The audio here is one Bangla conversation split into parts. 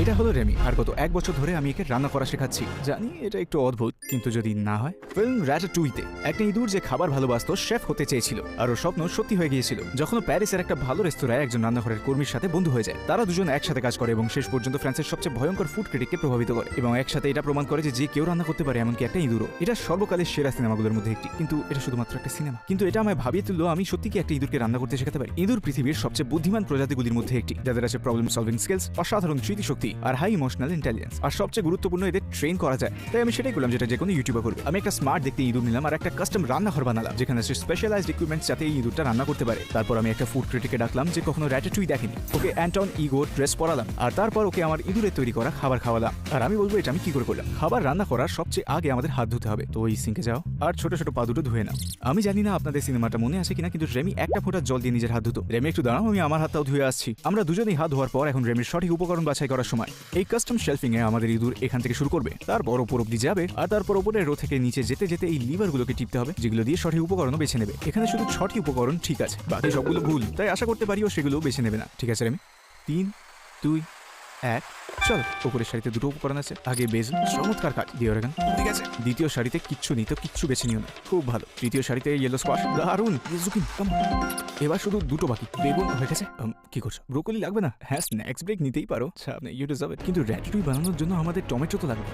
এটা হলো রেমি। আর গত এক বছর ধরে আমি একে রান্না করা শেখাচ্ছি। জানি এটা একটু অদ্ভুত, কিন্তু যদি না হয়, ফিল্ম র্যাটাটুইতে একটা ইঁদুর যে খাবার ভালোবাসতো, শেফ হতে চেয়েছিল। আর ওর স্বপ্ন সত্যি হয়ে গিয়েছিল। যখন প্যারিসের একটা ভালো রেস্তোরাঁয় একজন রান্নাঘরের কর্মীর সাথে বন্ধু হয়ে যায়, তারা দুজন একসাথে কাজ করে এবং শেষ পর্যন্ত ফ্রান্সের সবচেয়ে ভয়ঙ্কর ফুড ক্রিটিককে প্রভাবিত করে এবং একসাথে এটা প্রমাণ করে যে যে কেউ রান্না করতে পারে এমনকি একটা ইঁদুরও। এটা সর্বকালের সেরা সিনেমাগুলোর মধ্যে একটি, কিন্তু এটা শুধুমাত্র একটা সিনেমা। কিন্তু এটা আমায় ভাবিয়ে তুললো, আমি সত্যি কি একটা ইঁদুরকে রান্না করতে শেখাতে পারি? ইঁদুর পৃথিবীর সবচেয়ে বুদ্ধিমান প্রজাতিগুলির মধ্যে একটি, যাদের আছে প্রবলেম সলভিং স্কিলস অসাধারণ স্মৃতিশক্তি আর হাই ইমোশনাল ইন্টেলিজেন্স আর সবচেয়ে গুরুত্বপূর্ণ এদের ট্রেন করা যায়। তাই আমি সেটাই করলাম যেটা যে কোনো ইউটিউবার করবে। আমি একটা স্মার্ট দেখতে ইঁদুর নিলাম আর একটা কাস্টম রান্নাঘর বানালাম, যেখানে আছে স্পেশালাইজড ইকুইপমেন্টস যাতে এই ইঁদুরটা রান্না করতে পারে। তারপর আমি একটা ফুড ক্রিটিকে ডাকলাম যে কখনো র্যাটাটুই দেখেনি। ওকে অ্যান্টন ইগো ড্রেস পরালাম আর তারপর ওকে আমার ইঁদুরের তৈরি করা খাবার খাওয়ালাম। আর আমি বলব এটা আমি কি করে করলাম? খাবার রান্না করার সবচেয়ে আগে আমাদের হাত ধুতে হবে। তো ওই সিঙ্কে যাও আর ছোট ছোট পা দুটো ধুয়ে নাও। আমি জানি না আপনাদের সিনেমাটা মনে আছে কিনা, কিন্তু রেমি একটা ফোঁটা জল দিয়ে নিজের হাত ধুতো। রেমি, একটু দাঁড়াও, আমি আমার হাতটাও ধুয়ে আসছি। আমরা দুজনেই হাত ধোয়ার পর এখন রেমির সঠিক উপকরণ বাছাই করার সময়। এই কাস্টম শেলফিং এ আমাদের ইঁদুর এখান থেকে শুরু করবে। তারপর ওপর অব্দি যাবে, আর তারপর ওপরে রো থেকে নিচে যেতে যেতে এই লিভারগুলোকে টিপতে হবে, যেগুলো দিয়ে সঠিক উপকরণও বেছে নেবে। এখানে শুধু ছটি উপকরণ ঠিক আছে, বাকি সবগুলো ভুল, তাই আশা করতে পারিও সেগুলো বেছে নেবে না। ঠিক আছে, রেমি? তিন, দুই এক চল উপরের শাড়িতে দুটো উপকরণ আছে আগে বেজন চমৎকার কাজ দিয়ে রেখান ঠিক আছে। দ্বিতীয় শাড়িতে কিচ্ছু নিতে কিচ্ছু বেছে নিও না। খুব ভালো। তৃতীয় শাড়িতে ইয়েলো স্কোয়াশ দারুণ কাম এবার শুধু দুটো বাকি। বেগুন হয়ে গেছে কি করছ? ব্রোকলি লাগবে না? হ্যাঁ স্ন্যাক্স ব্রেক নিতেই পারো। আচ্ছা আপনি ইউটিউব যাবে কিন্তু র্যাটুই বানানোর জন্য আমাদের টমেটো তো লাগবে।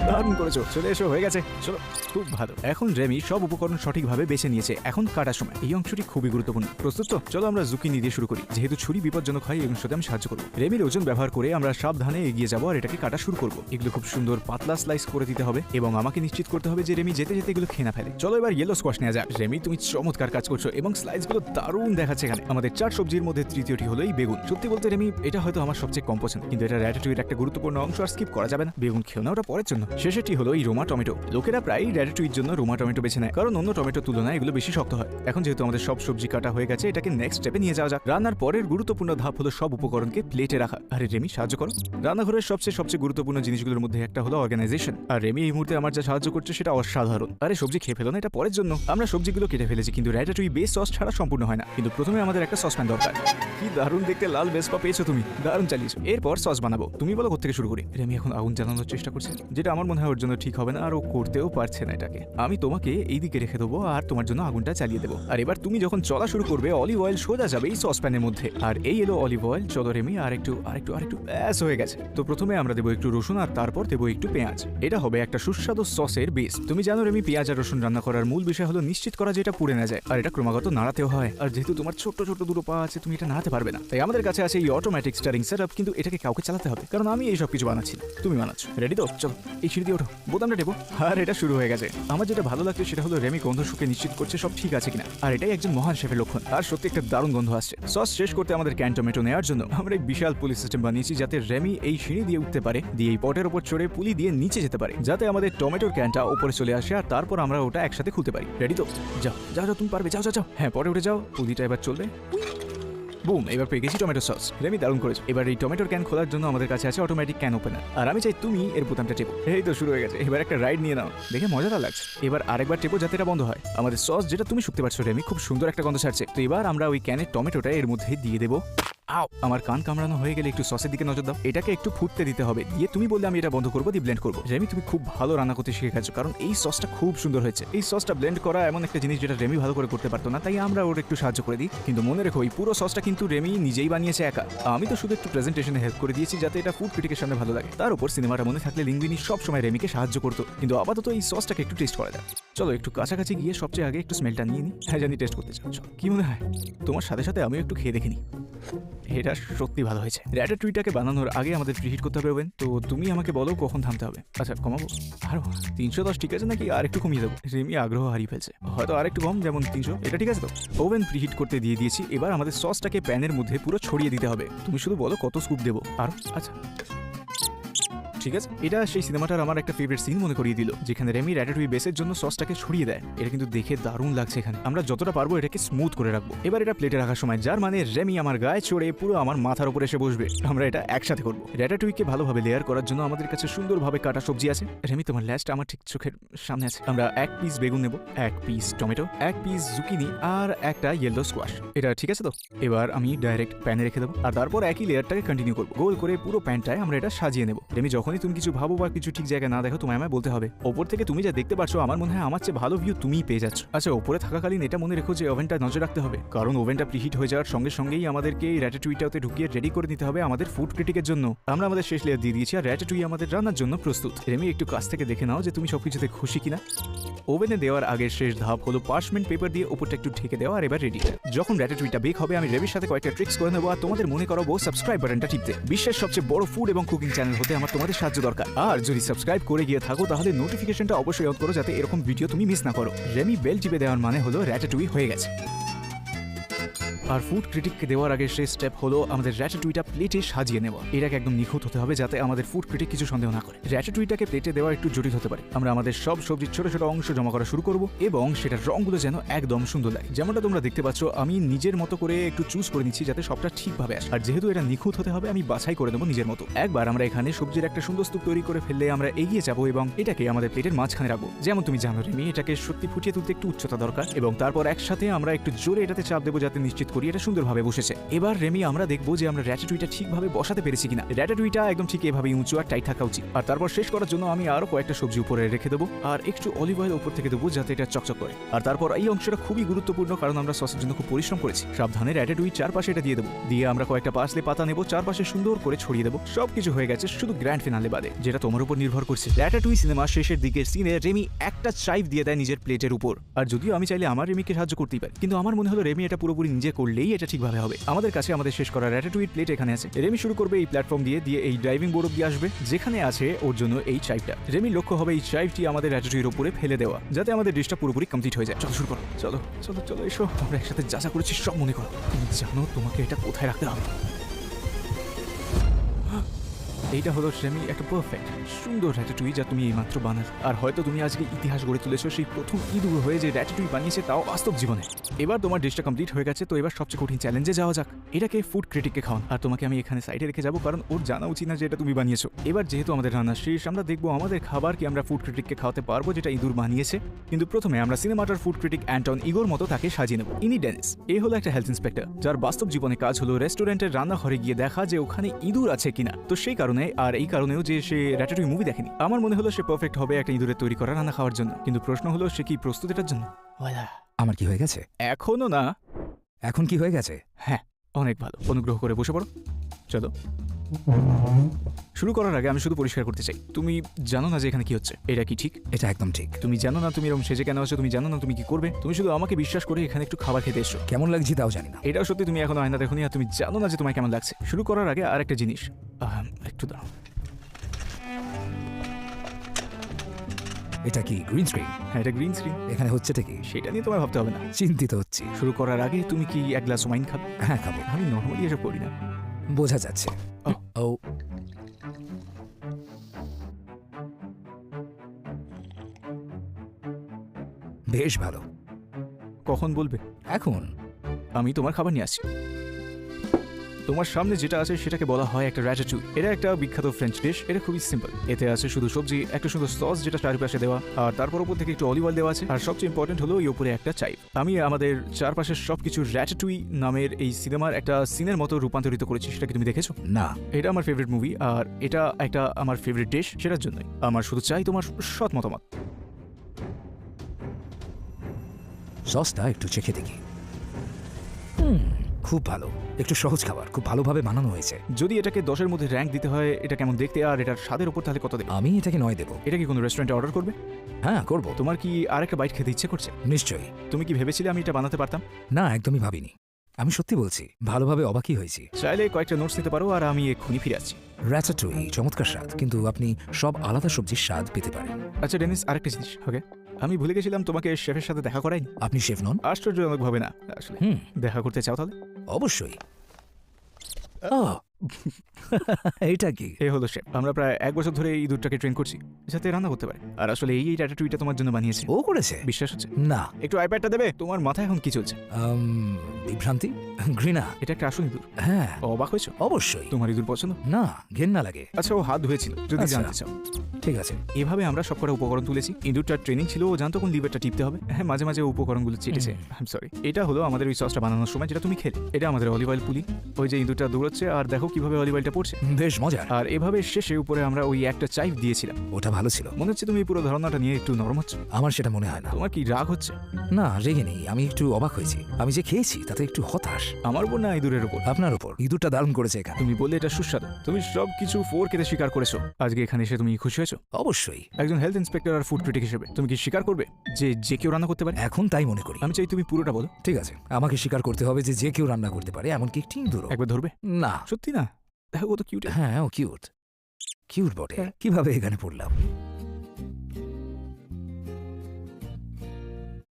দারুণ করেছ। চলে এসো, হয়ে গেছে। চলো, খুব ভালো। এখন রেমি সব উপকরণ সঠিকভাবে বেছে নিয়েছে। এখন কাটার সময়। এই অংশটি খুবই গুরুত্বপূর্ণ। প্রস্তুত তো? চলো আমরা জুকিনি দিয়ে শুরু করি। যেহেতু ছুরি বিপজ্জনক হয়, এই অংশতে আমি সাহায্য করব। রেমির ওজন ব্যবহার করে আমরা সাবধানে এগিয়ে যাব আর এটাকে কাটা শুরু করব। এগুলো খুব সুন্দর পাতলা স্লাইস করে দিতে হবে এবং আমাকে নিশ্চিত করতে হবে যে রেমি যেতে যেতে এগুলো খেয়ে না ফেলে। চলো এবার ইয়েলো স্কোয়াশ নেওয়া যাক। রেমি তুমি চমৎকার কাজ করছ এবং স্লাইসগুলো দারুণ দেখাচ্ছে এখানে। আমাদের চার সবজির মধ্যে তৃতীয়টি হলো এই বেগুন। সত্যি বলতে রেমি এটা হয়তো আমার সবচেয়ে কম পছন্দ কিন্তু এটা র্যাটাটুইয়ের একটা গুরুত্বপূর্ণ অংশ আর স্কিপ করা যাবে না। বেগুন খেও না ওটা পরের জন্য। শেষেরটি হলো এই রোমা টমেটো। লোকেরা প্রায়ই র্যাটাটুইর জন্য রোমা টমেটো বেছে নেয়। কারণ অন্য টমেটোর তুলনায় এগুলো বেশি শক্ত হয়। এখন যেহেতু আমাদের সব সবজি কাটা হয়ে গেছে, এটাকে নেক্সট স্টেপে নিয়ে যাওয়া যাক। রান্নার পরের গুরুত্বপূর্ণ ধাপ হলো সব উপকরণকে প্লেটে রাখা। আরে রেমি, সাহায্য করো। রান্নাঘরের সবচেয়ে সবচেয়ে গুরুত্বপূর্ণ জিনিসগুলোর মধ্যে একটা হলো অর্গানাইজেশন আর রেমি এই মুহূর্তে আমার যা সাহায্য করছে সেটা অসাধারণ। আরে সবজি খেয়ে ফেলো না, এটা পরের জন্য। আমরা সবজিগুলো কেটে ফেলেছি, কিন্তু র্যাটাটুই বেস সস ছাড়া সম্পূর্ণ হয় না। কিন্তু প্রথমে আমাদের একটা সসপ্যান দরকার। কি দারুণ দেখতে লাল বেসপা পেয়েছ তুমি। দারুণ চালিয়েছো। এরপর সস বানাবো। তুমি বলো কোথেকে শুরু করি। রেমি এখন আগুন জ্বালানোর চেষ্টা করছে। যেটা আমার মনে হয় ওর জন্য ঠিক হবে না, আর ও করতেও পারছে না এটাকে। আমি তোমাকে এই দিকে রেখে দেবো, আর তোমার জন্য আগুনটা চালিয়ে দেবো। আর এবার তুমি যখন চলা শুরু করবে অলিভ অয়েল সোজা যাবে এই সসপ্যানের মধ্যে। আর এই এলো অলিভ অয়েল চলো রেমি, আর একটু আর একটু আর একটু, ব্যাস হয়ে গেছে। তো প্রথমে আমরা দেবো একটু রসুন, আর তারপর দেবো একটু পেঁয়াজ। এটা হবে একটা সুস্বাদু সসের বেস তুমি জানো রেমি, পেঁয়াজ আর রসুন রান্না করার মূল বিষয় হলো নিশ্চিত করা যে এটা পুড়ে না যায়, আর এটা ক্রমাগত নাড়াতেও হয়। আর যেহেতু তোমার ছোট্ট ছোট্ট দুটো পা আছে, তুমি এটা নাড়াতে পারবে না। তাই আমাদের কাছে আছে এই অটোমেটিক স্টারিং সেটআপ কিন্তু এটাকে কাউকে চালাতে হবে, কারণ আমি এই সব কিছু বানাচ্ছি তুমি বানাচ্ছ। রেডি তো? চলো। এই সিঁড়ি দিয়ে ওঠো। বোতামটা টেপো। আর এটা শুরু হয়ে গেছে। আমার যেটা ভালো লাগছে সেটা হলো রেমি গন্ধ শুকে নিশ্চিত করছে সব ঠিক আছে কিনা। আর এটাই একজন মহান শেফের লক্ষণ। আর সত্যি একটা দারুণ গন্ধ আসছে। সস শেষ করতে আমাদের ক্যান টমেটো নেওয়ার জন্য আমরা এক বিশাল পুলি সিস্টেম বানিয়েছি যাতে রেমি এই সিঁড়ি দিয়ে উঠতে পারে, দিয়ে এই পটের উপর চড়ে পুলি দিয়ে নিচে যেতে পারে, যাতে আমাদের টমেটোর ক্যানটা উপরে চলে আসে আর তারপর আমরা ওটা একসাথে খুলতে পারি। রেডি তো? যাও যাও যাও, তুমি পারবে। যাও যাও যাও। হ্যাঁ পরে উঠে যাও। পুলিটা এবার চলবে। বুম, এবার পেয়ে গেছি টমেটো সস। রেমি, দারুণ করেছ। এবার এই টমেটোর ক্যান খোলার জন্য আমাদের কাছে আছে অটোমেটিক ক্যান ওপেনার আর আমি চাই তুমি এর বোতামটা টেপো। এই তো শুরু হয়ে গেছে। এবার একটা রাইড নিয়ে নাও। দেখে মজাটা লাগছে। এবার আরেকবার টেপো যাতে এটা বন্ধ হয়। আমাদের সস যেটা তুমি শুকতে পারছ, রেমি, খুব সুন্দর একটা গন্ধ ছাড়ছে। তো এবার আমরা ওই ক্যানের টমেটোটা এর মধ্যে দিয়ে দেবো। আও আমার কান কামড়ানো হয়ে গেলে একটু সসের দিকে নজর দাও। এটাকে একটু ফুটতে দিতে হবে। দিয়ে তুমি বললে আমি এটা বন্ধ করব দিয়ে ব্লেন্ড করব। রেমি তুমি খুব ভালো রান্না করতে শিখে গেছো কারণ এই সসটা খুব সুন্দর হয়েছে। এই সসটা ব্লেন্ড করা এমন একটা জিনিস যেটা রেমি ভালো করে করতে পারতো না তাই আমরা ওর একটু সাহায্য করে দিই। কিন্তু মনে রেখো এই পুরো সসটা কিন্তু রেমি নিজেই বানিয়েছে একা। আমি তো শুধু একটু প্রেজেন্টেশনে হেল্প করে দিয়েছি যাতে এটা ফুড ক্রিটিকের সামনে ভালো লাগে। তার উপর সিনেমাটা মনে থাকলে লিঙ্গুইনি সব সময় রেমিকে সাহায্য করতো। কিন্তু আপাতত এই সসটাকে একটু টেস্ট করা যায় চলো একটু কাছাকাছি গিয়ে সবচেয়ে আগে একটু স্মেলটা নিয়ে নিই হ্যাঁ জানি টেস্ট করতে চাও চলো, কি মনে হয়? তোমার সাথে সাথে আমিও একটু খেয়ে দেখিনি এটা সত্যি ভালো হয়েছে। র্যাটাটুইটাকে বানানোর আগে আমাদের প্রিহিট করতে হবে ওভেন তো তুমি আমাকে বলো কখন থামতে হবে। আচ্ছা কমাবো? আর তিনশো দশ, ঠিক আছে নাকি? আর একটু কমিয়ে দেবো। রেমি আগ্রহ হারিয়ে ফেলছে। হয়তো আর একটু কম, যেমন তিনশো। এটা ঠিক আছে তো? ওভেন প্রিহিট করতে দিয়ে দিয়েছি। এবার আমাদের সসটাকে প্যানের মধ্যে পুরো ছড়িয়ে দিতে হবে। তুমি শুধু বলো কত স্কুপ দেবো? আর? আচ্ছা। ঠিক আছে? এটা সেই সিনেমাটার আমার একটা ফেভারিট সিন মনে করিয়ে দিল, যেখানে রেমি র্যাটাটুই বেসের জন্য সসটাকে ছড়িয়ে দেয়। এটা কিন্তু দেখে দারুণ লাগছে এখানে। আমরা যতটা পারব এটাকে স্মুথ করে রাখব। এবার এটা প্লেটে রাখার সময়, যার মানে রেমি আমার গায়ে চড়ে পুরো আমার মাথার উপরে এসে বসবে। আমরা এটা একসাথে করব। র্যাটাটুইকে ভালোভাবে লেয়ার করার জন্য আমাদের কাছে সুন্দরভাবে কাটা সবজি আছে। রেমি তোমার ল্যাস্ট আমার ঠিক চোখের সামনে আছে। আমরা এক পিস বেগুন নেব, এক পিস টমেটো এক পিস জুকিনি আর একটা ইয়েলো স্কোয়াশ এটা ঠিক আছে তো? এবার আমি ডাইরেক্ট প্যানে রেখে দেবো। আর তারপর একই লেয়ারটাকে কন্টিনিউ করব। গোল করে পুরো প্যানটায় আমরা এটা সাজিয়ে নেব। রেমি যখনই তুমি কিছু ভাবো বা কিছু ঠিক জায়গায় না দেখো, তোমায় আমায় বলতে হবে। ওপর থেকে তুমি যা দেখতে পাচ্ছ আমার মনে হয় আমার চেয়ে ভালো ভিউ তুমিই পেয়ে যাচ্ছ। আচ্ছা ওপরে থাকাকালীন এটা মনে রেখো যে ওভেনটা নজর রাখতে হবে। কারণ ওভেনটা প্রিহিট হয়ে যাওয়ার সঙ্গে সঙ্গেই আমাদেরকে এই র্যাটাটুইটাতে ঢুকিয়ে রেডি করে নিতে হবে আমাদের ফুড ক্রিটিকের জন্য। আমরা আমাদের শেষ লেয়ার দিয়ে দিয়েছি আর র্যাটাটুই আমাদের রান্নার জন্য প্রস্তুত। রেমি, একটু কাছ থেকে দেখে নাও যে তুমি সবকিছুতে খুশি কিনা। ওভেনে দেওয়ার আগের শেষ ধাপ হলো পার্চমেন্ট পেপার দিয়ে উপরটা একটু ঢেকে দেওয়া আর এবার রেডি যখন র্যাটাটুইটা বেক হবে, আমি রেবির সাথে কয়েকটা ট্রিক্স করে নেব আর তোমাদের মনে করাবো সাবস্ক্রাইব বাটনটা টিপতে। বিশ্বের সবচেয়ে বড় ফুড এবং কুকিং চ্যানেল হতে আমার তোমাদের সাহায্য দরকার। আর যদি সাবস্ক্রাইব করে গিয়ে থাকো, তাহলে নোটিফিকেশনটা অবশ্যই অন করো, যাতে এরকম ভিডিও তুমি মিস না করো। রেমি বেল টিপে দেওয়ার মানে হলো র্যাটাটুই হয়ে গেছে। আর ফুড ক্রিটিককে দেওয়ার আগে সেই স্টেপ হলো আমাদের র্যাটাটুইটা প্লেটে সাজিয়ে নেওয়া। এটাকে একদম নিখুঁত হতে হবে যাতে আমাদের ফুড ক্রিটিক কিছু সন্দেহ না করে। র্যাটাটুইটাকে প্লেটে দেওয়া একটু জটিল হতে পারে। আমরা আমাদের সব সবজির ছোট ছোট অংশ জমা করা শুরু করব এবং সেটার রঙগুলো যেন একদম সুন্দর লাগে। যেমনটা তোমরা দেখতে পাচ্ছ, আমি নিজের মতো করে একটু চুজ করে নিচ্ছি যাতে সবটা ঠিকভাবে আসে। আর যেহেতু এটা নিখুঁত হতে হবে, আমি বাছাই করে দেবো নিজের মতো। একবার আমরা এখানে সবজির একটা সুন্দর স্তূপ তৈরি করে ফেললে আমরা এগিয়ে যাব এবং এটাকে আমাদের প্লেটের মাঝখানে রাখব। যেমন তুমি জানো, রেমি, এটাকে সত্যি ফুটিয়ে তুলতে একটু উচ্চতা দরকার এবং তারপর একসাথে আমরা একটু জোরে এটাতে চাপ দেবো যাতে নিশ্চিত করি এটা সুন্দরভাবে বসেছে। এবার রেমি, আমরা দেখব যে আমরা র্যাটাটুইটা ঠিকভাবে বসাতে পেরেছি কিনা। র্যাটাটুইটা একদম ঠিক এভাবেই উঁচু আর টাইট থাকা উচিত। আর তারপর শেষ করার জন্য আমি আরও কয়েকটা সবজি উপরে রেখে দেবো। আর একটু অলিভ অয়েল উপর থেকে দেবো যাতে এটা চকচক করে। আর তারপর এই অংশটা খুবই গুরুত্বপূর্ণ কারণ আমরা সসের জন্য খুব পরিশ্রম করেছি। সাবধানে র্যাটাটুই চারপাশে এটা দিয়ে দেবো। দিয়ে আমরা কয়েকটা পাশলে পাতা নেব, চারপাশে সুন্দর করে ছড়িয়ে দেবো। সবকিছু হয়ে গেছে শুধু গ্র্যান্ড ফিনালে বাদে, যেটা তোমার উপর নির্ভর করছে। র্যাটাটুই সিনেমা শেষের দিকের সিনে রেমি একটা চাইভ দিয়ে দেয় নিজের প্লেটের উপর। আর যদিও আমি চাইলে আমার রেমিকে সাহায্য করতেই পারি, কিন্তু আমার মনে হলো রেমি এটা পুরোপুরি নিজে করলেই এটা ঠিকভাবে হবে। আমাদের কাছে আমাদের শেষ করা র্যাটাটুইট প্লেট এখানে আছে। রেমি শুরু করবে এই প্ল্যাটফর্ম দিয়ে দিয়ে এই ড্রাইভিং বোর্ড অব্দি আসবে, যেখানে আছে ওর জন্য এই চাইপটা রেমি লক্ষ্য হবে এই চাইপটি আমাদের র্যাটাটুইয়ের উপরে ফেলে দেওয়া, যাতে আমাদের ডিশটা পুরোপুরি কমপ্লিট হয়ে যায়। চলো শুরু করো। চলো চলো চলো, এসো। আমরা একসাথে যা যা করেছি সব মনে করো। জানো তোমাকে এটা কোথায় রাখতে হবে। এইটা হলো সেমি একটা পারফেক্ট সুন্দর র্যাটাটুই যা তুমি এইমাত্র বানার আর হয়তো তুমি আজকে ইতিহাস গড়ে তুলেছো, সেই প্রথম ইঁদুর হয়ে যে র্যাটাটুই বানিয়েছে তাও বাস্তব জীবনে। এবার তোমার ডিশটা কমপ্লিট হয়ে গেছে, তো এবার সবচেয়ে কঠিন চ্যালেঞ্জে যাওয়া যাক। এটাকে ফুড ক্রিটিককে খাওয়ান। আর তোমাকে আমি এখানে সাইডে রেখে যাব, কারণ ওর জানা উচিত না যে এটা তুমি বানিয়েছো। এবার যেহেতু আমাদের রান্না শেষ, আমরা দেখব আমাদের খাবার কি আমরা ফুড ক্রিটিককে খাওয়াতে পারব যেটা ইঁদুর বানিয়েছে। কিন্তু প্রথমে আমরা সিনেমাটার ফুড ক্রিটিক অ্যান্টন ইগোর মতো তাকে সাজিয়ে নেব। ইনি ডেনিস। এ হলো একটা হেলথ ইন্সপেক্টর যার বাস্তব জীবনে কাজ হলো রেস্টুরেন্টের রান্নাঘরে গিয়ে দেখা যে ওখানে ইঁদুর আছে কিনা। তো সেই কারণে আর এই কারণেও যে সে র্যাটাটুই মুভি দেখেনি। আমার মনে হলো সে পারফেক্ট হবে একটা ইঁদুরের তৈরি করা রান্না খাওয়ার জন্য। কিন্তু প্রশ্ন হলো সে কি প্রস্তুত এটার জন্য? আমার কি হয়ে গেছে? এখনও না। এখন কি হয়ে গেছে? হ্যাঁ অনেক ভালো। অনুগ্রহ করে বসে পড়ো। চলো। শুরু করার আগে আমি শুধু পরিষ্কার করতে চাই। তুমি জানো না যে এখানে কি হচ্ছে? এটা কি ঠিক? এটা একদম ঠিক। তুমি জানো না তুমি এরকম সেজে কেন আছো তুমি জানো না তুমি কি করবে? তুমি শুধু আমাকে বিশ্বাস করে এখানে একটু খাবার খেতে এসো কেমন লাগছে তাও জানি না। এটাও সত্যি তুমি এখনও আয়না দেখোনি আর তুমি জানো না যে তোমায় কেমন লাগছে। শুরু করার আগে আর একটা জিনিস। আহ, একটু দাও। এটা কি গ্রিন স্ক্রিন হ্যাঁ এটা গ্রিন স্ক্রিন এখানে হচ্ছেটা কি? সেটা নিয়ে তোমার ভাবতে হবে না। চিন্তিত হচ্ছি। শুরু করার আগে তুমি কি এক গ্লাস ওয়াইন খাবে? হ্যাঁ খাব। আমি নর্মালি এসব করি না। বোঝা যাচ্ছে। ও। ও। বেশ ভালো। কখন বলবে? এখন। আমি তোমার খাবার নিয়ে আসছি। তোমার সামনে যেটা আছে সেটাকে বলা হয় একটা র্যাটাটুই এটা একটা বিখ্যাত ফ্রেঞ্চ ডিশ এটা খুবই সিম্পল এতে আছে শুধু সবজি একটা সুন্দর সস যেটা চারপাশে দেওয়া আর তারপর উপর থেকে একটু অলিভ অয়েল দেওয়া আছে আর সবচেয়ে ইম্পর্টেন্ট হলো এই উপরে একটা চাই। আমি আমাদের চারপাশের সবকিছু র্যাটাটুই নামের এই সিনেমার একটা সিনের মতো রূপান্তরিত করেছি সেটা কি তুমি দেখেছ? না। এটা আমার ফেভারিট মুভি আর এটা একটা আমার ফেভারিট ডিশ সেটার জন্যই। আমার শুধু চাই তোমার সৎ মতামত। সসটা একটু চেখে দেখি। খুব ভালো। একটু সহজ খাবার খুব ভালোভাবে বানানো হয়েছে। যদি এটাকে দশের মধ্যে র্যাঙ্ক দিতে হয় এটা কেমন দেখতে? আর এটার স্বাদের উপর তাহলে কত দেবে আমি এটাকে নয় দেবো। এটা কি কোনো রেস্টুরেন্টে অর্ডার করবে? হ্যাঁ করব। তোমার কি আর একটা বাইট খেতে ইচ্ছে করছে? নিশ্চয়ই। তুমি কি ভেবেছিলে আমি এটা বানাতে পারতাম? না একদমই ভাবিনি। আমি সত্যি বলছি ভালোভাবে অবাকই হয়েছি। চাইলে কয়েকটা নোটস নিতে পারো আর আমি এক্ষুনি ফিরে আসছি। র্যাচাটুই চমৎকার স্বাদ কিন্তু আপনি সব আলাদা সবজির স্বাদ পেতে পারেন। আচ্ছা ডেনিস আরেকটা জিনিস ওকে আমি ভুলে গেছিলাম তোমাকে শেফের সাথে দেখা করাই। আপনি শেফ নন? আশ্চর্যজনক আশ্চর্যজনকভাবে না আসলে। হুম। দেখা করতে চাও তাহলে? অবশ্যই। ও। এইটা কি? এ হলো শেফ। আমরা প্রায় এক বছর ধরে এই দুধটাকে ট্রেন করছি। যাতে রান্না করতে পারে। আর আসলে এই এই টুইটা তোমার জন্য বানিয়েছে। ও করেছে? বিশ্বাস হচ্ছে? না। একটু আইপ্যাডটা দেবে? তোমার মাথায় এখন কি চলছে? বিভ্রান্তি? ঘৃণা? এটা একটা আসল ইঁদুর হ্যাঁ। অবাক হয়েছো? অবশ্যই। তোমার ইঁদুর পছন্দ? না ঘেন্না লাগে। আচ্ছা ও হাত ধুয়েছিল যদি আচ্ছা। জানতে চাও। ঠিক আছে। এভাবে আমরা সবকটা উপকরণ তুলেছি। ইঁদুরটার ট্রেনিং ছিল ও জানতো কোন লিভারটা টিপতে হবে। হ্যাঁ মাঝে মাঝে ও উপকরণগুলো চেটেছে। আই সরি এটা হলো আমাদের ওই সসটা বানানোর সময় যেটা তুমি খেলে। এটা আমাদের অলিভ অয়েল পুলি। ওই যে ইঁদুরটা দৌড়চ্ছে আর দেখো কীভাবে অলিভ অয়েলটা পড়ছে। বেশ মজার আর এভাবে শেষে উপরে আমরা ওই একটা চাইফ দিয়েছিলাম। ওটা ভালো ছিল। মনে হচ্ছে তুমি এই পুরো ধারণাটা নিয়ে একটু নরম হচ্ছে। আমার সেটা মনে হয় না। তোমার কি রাগ হচ্ছে? না রেগে নেই। আমি একটু অবাক হয়েছি। আমি যে খেয়েছি তাতে একটু হতাশ। আমার উপর না ইঁদুরের উপর আপনার উপর ইঁদুরটা দারুণ করেছে এখানে। তুমি বললে এটা সুস্বাদু। তুমি সব কিছু ফোর খেতে স্বীকার করেছ। আজকে এখানে এসে তুমি খুশি হয়েছো? অবশ্যই। একজন হেলথ ইন্সপেক্টর আর ফুড ক্রিটিক হিসেবে। তুমি কি স্বীকার করবে যে যে কেউ রান্না করতে পারে? এখন তাই মনে করি। আমি চাই তুমি পুরোটা বলো। ঠিক আছে। আমাকে স্বীকার করতে হবে যে যে কেউ রান্না করতে পারে এমনকি একটি ইঁদুরও। একবার ধরবে? না। সত্যি না? দেখো কত কিউট হ্যাঁ ও কিউট কিউট বটে। হ্যাঁ। কীভাবে এখানে পড়লাম?